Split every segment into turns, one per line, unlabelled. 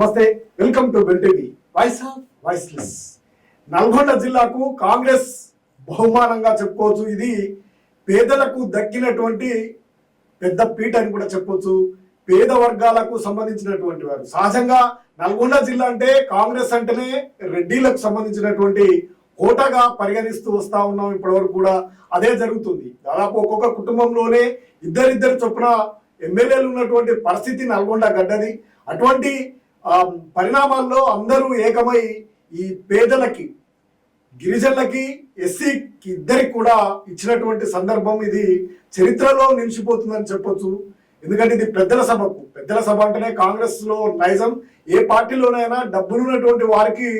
నమస్తే welcome to బెల్టీవీ voice of voiceless. Nalgonda జిల్లాకు కాంగ్రెస్ బహుమానంగా చెప్పుకోవచ్చు. ఇది పేదలకు దక్కినటువంటి పెద్ద పీట అని కూడా చెప్పొచ్చు. పేద వర్గాలకు సంబంధించినటువంటి వారు. సహజంగా నల్గొండ జిల్లా అంటే కాంగ్రెస్ అంటేనే రెడ్డిలకు సంబంధించినటువంటి కోటగా పరిగణిస్తూ వస్తా ఉన్నాం ఇప్పటివరకు కూడా. అదే జరుగుతుంది. దాదాపు ఒక్కొక్క కుటుంబంలోనే ఇద్దరిద్దరు చొప్పున ఎమ్మెల్యేలు ఉన్నటువంటి పరిస్థితి నల్గొండ గడ్డది. అటువంటి పరిణామాల్లో అందరూ ఏకమై ఈ పేదలకి గిరిజనులకి ఎస్సీకి ఇద్దరికి కూడా ఇచ్చినటువంటి సందర్భం ఇది చరిత్రలో నిలిచిపోతుందని చెప్పొచ్చు. ఎందుకంటే ఇది పెద్దల సభకు. పెద్దల సభ అంటేనే కాంగ్రెస్లో నైజం. ఏ పార్టీలోనైనా డబ్బులున్నటువంటి వారికి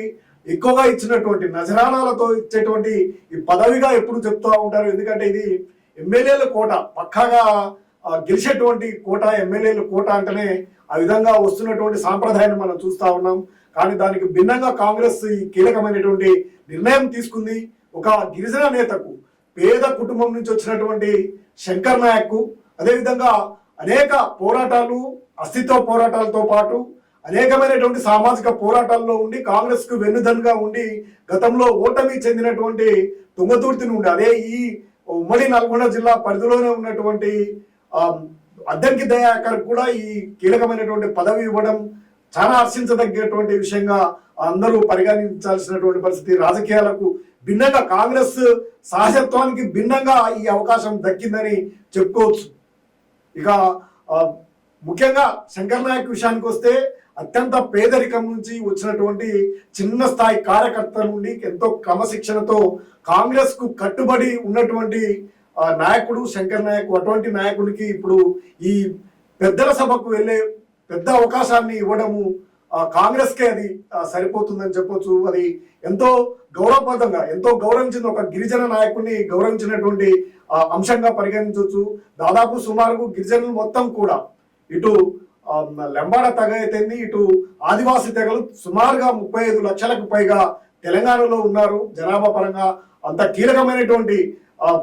ఎక్కువగా ఇచ్చినటువంటి నజరానాలతో ఇచ్చేటువంటి ఈ పదవిగా ఎప్పుడు చెప్తూ ఉంటారు. ఎందుకంటే ఇది ఎమ్మెల్యేల కోట. పక్కాగా గెలిచేటువంటి కోట ఎమ్మెల్యేల కోట అంటేనే ఆ విధంగా వస్తున్నటువంటి సాంప్రదాయాన్ని మనం చూస్తా ఉన్నాం. కానీ దానికి భిన్నంగా కాంగ్రెస్ ఈ కీలకమైనటువంటి నిర్ణయం తీసుకుంది. ఒక గిరిజన నేతకు పేద కుటుంబం నుంచి వచ్చినటువంటి శంకర్ నాయక్ అదేవిధంగా అనేక పోరాటాలు అస్తిత్వ పోరాటాలతో పాటు అనేకమైనటువంటి సామాజిక పోరాటాల్లో ఉండి కాంగ్రెస్కు వెన్నుదన్నుగా ఉండి గతంలో ఓటమి చెందినటువంటి తుంగతుర్తి నుండి అదే ఈ ఉమ్మడి నల్గొండ జిల్లా పరిధిలోనే ఉన్నటువంటి ఆ, అద్దంకి దయాకర్ కూడా ఈ కీలకమైనటువంటి పదవి ఇవ్వడం చాలా హర్షించదగ్గటువంటి విషయంగా అందరూ పరిగణించాల్సినటువంటి పరిస్థితి. రాజకీయాలకు భిన్నంగా కాంగ్రెస్ సహజత్వానికి భిన్నంగా ఈ అవకాశం దక్కిందని చెప్పుకోవచ్చు. ఇక ముఖ్యంగా శంకర్ నాయక్ విషయానికి వస్తే అత్యంత పేదరికం నుంచి వచ్చినటువంటి చిన్న స్థాయి కార్యకర్త నుండి ఎంతో క్రమశిక్షణతో కాంగ్రెస్కు కట్టుబడి ఉన్నటువంటి నాయకుడు శంకర్ నాయక్ అటువంటి నాయకుడికి ఇప్పుడు ఈ పెద్దల సభకు వెళ్ళే పెద్ద అవకాశాన్ని ఇవ్వడము కాంగ్రెస్కే అది సరిపోతుందని చెప్పొచ్చు. అది ఎంతో గౌరవప్రదంగా ఎంతో గౌరవించిన ఒక గిరిజన నాయకుడిని గౌరవించినటువంటి అంశంగా పరిగణించవచ్చు దాదాపు సుమారు గిరిజనులు మొత్తం కూడా ఇటు లెంబాడ తెగ అయితేంది ఇటు ఆదివాసీ తెగలు సుమారుగా ముప్పై ఐదు లక్షలకు పైగా తెలంగాణలో ఉన్నారు. జనాభా పరంగా అంత కీలకమైనటువంటి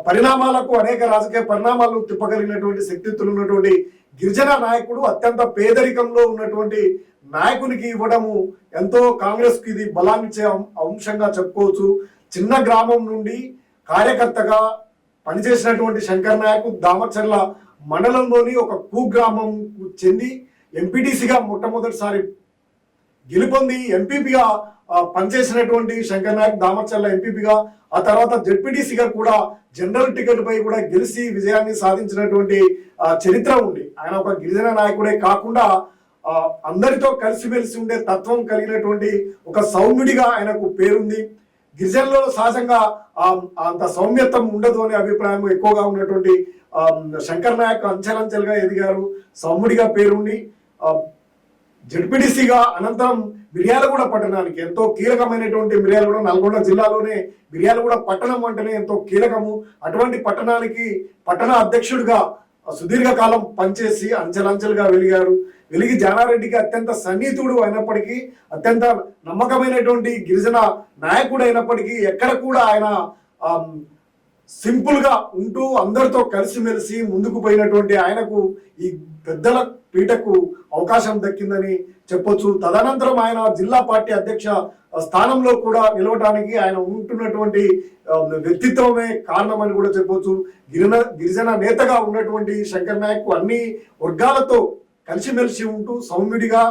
పరిణామాలకు అనేక రాజకీయ పరిణామాలు తిప్పగలిగినటువంటి శక్తిత్తులు ఉన్నటువంటి గిరిజన నాయకుడు అత్యంత పేదరికంలో ఉన్నటువంటి నాయకునికి ఇవ్వడము ఎంతో కాంగ్రెస్కి ఇది బలాన్నిచ్చే అం- అంశంగా చెప్పుకోవచ్చు. చిన్న గ్రామం నుండి కార్యకర్తగా పనిచేసినటువంటి శంకర్ నాయక్ దామచర్ల మండలంలోని ఒక కుగ్రామం చెంది ఎంపీటీసీగా మొట్టమొదటిసారి గెలుపొంది ఎంపీపీగా పనిచేసినటువంటి శంకర్ నాయక్ దామర్చల్ల ఎంపీపీగా ఆ తర్వాత జడ్పీటీసీగా కూడా జనరల్ టికెట్ పై కూడా గెలిచి విజయాన్ని సాధించినటువంటి చరిత్ర ఉంది. ఆయన ఒక గిరిజన నాయకుడే కాకుండా అందరితో కలిసిమెలిసి ఉండే తత్వం కలిగినటువంటి ఒక సౌమ్యుడిగా ఆయనకు పేరుంది. గిరిజనులలో సహజంగా అంత సౌమ్యత్వం ఉండదు అనే అభిప్రాయం ఎక్కువగా ఉన్నటువంటి శంకర్ నాయక్ అంచెలంచెలుగా ఎదిగారు. సౌమ్యుడిగా పేరుండి జడ్పీటీసీగా అనంతరం మిర్యాలగూడ పట్టణానికి ఎంతో కీలకమైనటువంటి మిర్యాలగూడ నల్గొండ జిల్లాలోనే మిర్యాలగూడ పట్టణం అంటేనే ఎంతో కీలకము. అటువంటి పట్టణానికి పట్టణ అధ్యక్షుడిగా సుదీర్ఘకాలం పనిచేసి అంచెలంచెలుగా వెలిగారు. వెలిగి జానారెడ్డికి అత్యంత సన్నిహితుడు అయినప్పటికీ అత్యంత నమ్మకమైనటువంటి గిరిజన నాయకుడు అయినప్పటికీ ఎక్కడ కూడా ఆయన సింపుల్గా సింపుల్గా ఉంటూ అందరితో కలిసిమెలిసి ముందుకు పోయినటువంటి ఆయనకు ఈ పెద్దల పీటకు అవకాశం దక్కిందని చెప్పొచ్చు. తదనంతరం ఆయన జిల్లా పార్టీ అధ్యక్ష స్థానంలో కూడా నిలవడానికి ఆయన ఉంటున్నటువంటి వ్యక్తిత్వమే కారణమని కూడా చెప్పొచ్చు. గిరిన గిరిజన నేతగా ఉన్నటువంటి శంకర్ నాయక్ అన్ని వర్గాలతో కలిసిమెలిసి ఉంటూ సౌమ్యుడిగా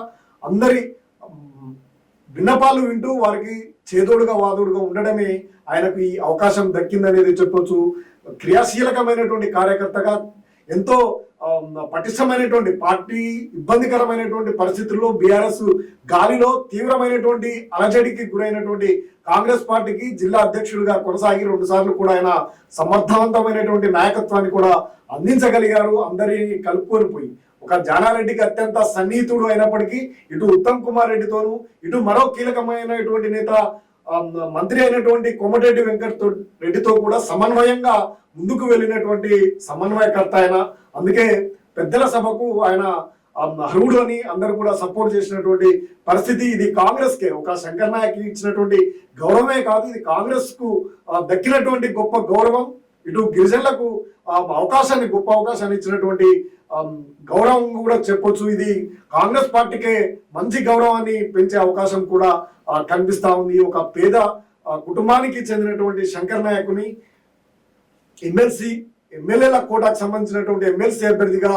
అందరి విన్నపాలు వింటూ వారికి చేదోడుగా వాదోడుగా ఉండడమే ఆయనకు ఈ అవకాశం దక్కిందనేది చెప్పొచ్చు. క్రియాశీలకమైనటువంటి కార్యకర్తగా ఎంతో పటిష్టమైనటువంటి పార్టీ ఇబ్బందికరమైనటువంటి పరిస్థితుల్లో బీఆర్ఎస్ గాలిలో తీవ్రమైనటువంటి అలజడికి గురైనటువంటి కాంగ్రెస్ పార్టీకి జిల్లా అధ్యక్షుడిగా కొనసాగి రెండుసార్లు కూడా ఆయన సమర్థవంతమైనటువంటి నాయకత్వాన్ని కూడా అందించగలిగారు. అందరినీ కలుపుకొని పోయి ఒక జానారెడ్డికి అత్యంత సన్నిహితుడు అయినప్పటికీ ఇటు ఉత్తమ్ కుమార్ రెడ్డితోనూ ఇటు మరో కీలకమైనటువంటి నేత మంత్రి అయినటువంటి కోమటిరెడ్డి వెంకట రెడ్డితో కూడా సమన్వయంగా ముందుకు వెళ్ళినటువంటి సమన్వయకర్త ఆయన. అందుకే పెద్దల సభకు ఆయన అర్హుడు అని అందరు కూడా సపోర్ట్ చేసినటువంటి పరిస్థితి ఇది కాంగ్రెస్ కే ఒక శంకర్ నాయక్ ఇచ్చినటువంటి గౌరవమే కాదు ఇది కాంగ్రెస్కు దక్కినటువంటి గొప్ప గౌరవం. ఇటు గిరిజనులకు అవకాశాన్ని గొప్ప అవకాశాన్ని ఇచ్చినటువంటి గౌరవం కూడా చెప్పొచ్చు. ఇది కాంగ్రెస్ పార్టీకే మంచి గౌరవాన్ని పెంచే అవకాశం కూడా కనిపిస్తా ఉంది. ఒక పేద కుటుంబానికి చెందినటువంటి శంకర్ నాయకుని ఎమ్మెల్సీ ఎమ్మెల్యేల కోటాకు సంబంధించినటువంటి ఎమ్మెల్సీ అభ్యర్థిగా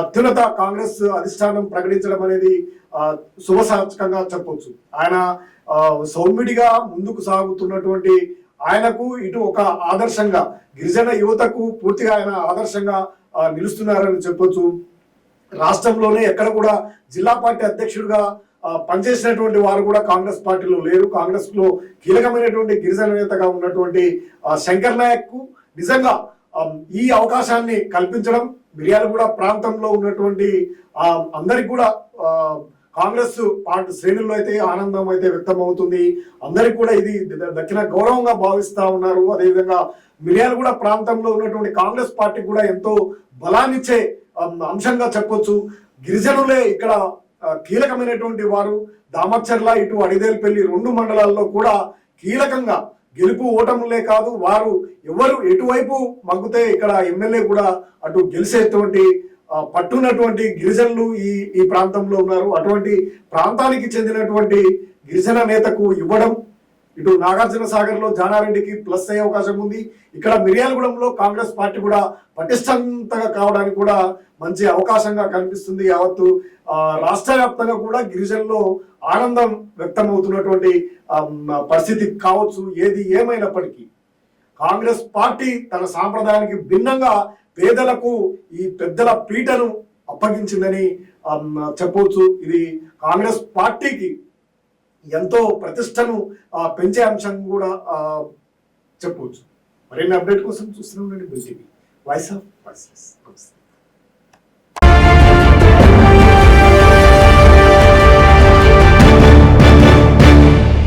అత్యున్నత కాంగ్రెస్ అధిష్టానం ప్రకటించడం అనేది శుభసాచకంగా చెప్పొచ్చు. ఆయన సౌమ్యుడిగా ముందుకు సాగుతున్నటువంటి ఆయనకు ఇటు ఒక ఆదర్శంగా గిరిజన యువతకు పూర్తిగా ఆయన ఆదర్శంగా నిలుస్తున్నారని చెప్పొచ్చు. రాష్ట్రంలోనే ఎక్కడ కూడా జిల్లా పార్టీ అధ్యక్షుడిగా పనిచేసినటువంటి వారు కూడా కాంగ్రెస్ పార్టీలో లేరు. కాంగ్రెస్లో కీలకమైనటువంటి గిరిజన నేతగా ఉన్నటువంటి శంకర్ నాయక్కు నిజంగా ఈ అవకాశాన్ని కల్పించడం మిర్యాలగూడ ప్రాంతంలో ఉన్నటువంటి అందరికి కూడా ఆ, కాంగ్రెస్ పార్టీ శ్రేణుల్లో అయితే ఆనందం అయితే వ్యక్తం అవుతుంది అందరికి కూడా ఇది దక్కిన గౌరవంగా భావిస్తా ఉన్నారు. అదేవిధంగా మిర్యాలగూడ ప్రాంతంలో ఉన్నటువంటి కాంగ్రెస్ పార్టీ కూడా ఎంతో బలాన్నిచ్చే అంశంగా చెప్పొచ్చు. గిరిజనులే ఇక్కడ కీలకమైనటువంటి వారు. దామచర్ల ఇటు అడిదేల్పల్లి రెండు మండలాల్లో కూడా కీలకంగా గెలుపు ఓటములే కాదు వారు ఎవరు ఎటువైపు మగ్గుతే ఇక్కడ ఎమ్మెల్యే కూడా అటు గెలిచేటువంటి పట్టున్నటువంటి గిరిజనులు ఈ ఈ ప్రాంతంలో ఉన్నారు. అటువంటి ప్రాంతానికి చెందినటువంటి గిరిజన నేతకు ఇవ్వడం ఇటు నాగార్జున సాగర్లో జానారెడ్డికి ప్లస్ అయ్యే అవకాశం ఉంది. ఇక్కడ మిర్యాలగూడెంలో కాంగ్రెస్ పార్టీ కూడా పటిష్టంతగా కావడానికి కూడా మంచి అవకాశంగా కనిపిస్తుంది. యావత్తు రాష్ట్ర వ్యాప్తంగా కూడా గిరిజనులో ఆనందం వ్యక్తం అవుతున్నటువంటి పరిస్థితి కావచ్చు ఏది ఏమైనప్పటికీ కాంగ్రెస్ పార్టీ తన సాంప్రదాయానికి భిన్నంగా పేదలకు ఈ పెద్దల పీటను అప్పగించిందని చెప్పవచ్చు. ఇది కాంగ్రెస్ పార్టీకి ఎంతో ప్రతిష్టను పెంచే అంశం కూడా చెప్పవచ్చు. మరిన్ని అప్డేట్ కోసం చూస్తున్నాం ఉండండి వాయిస్ ఆఫ్ వాయిస్లెస్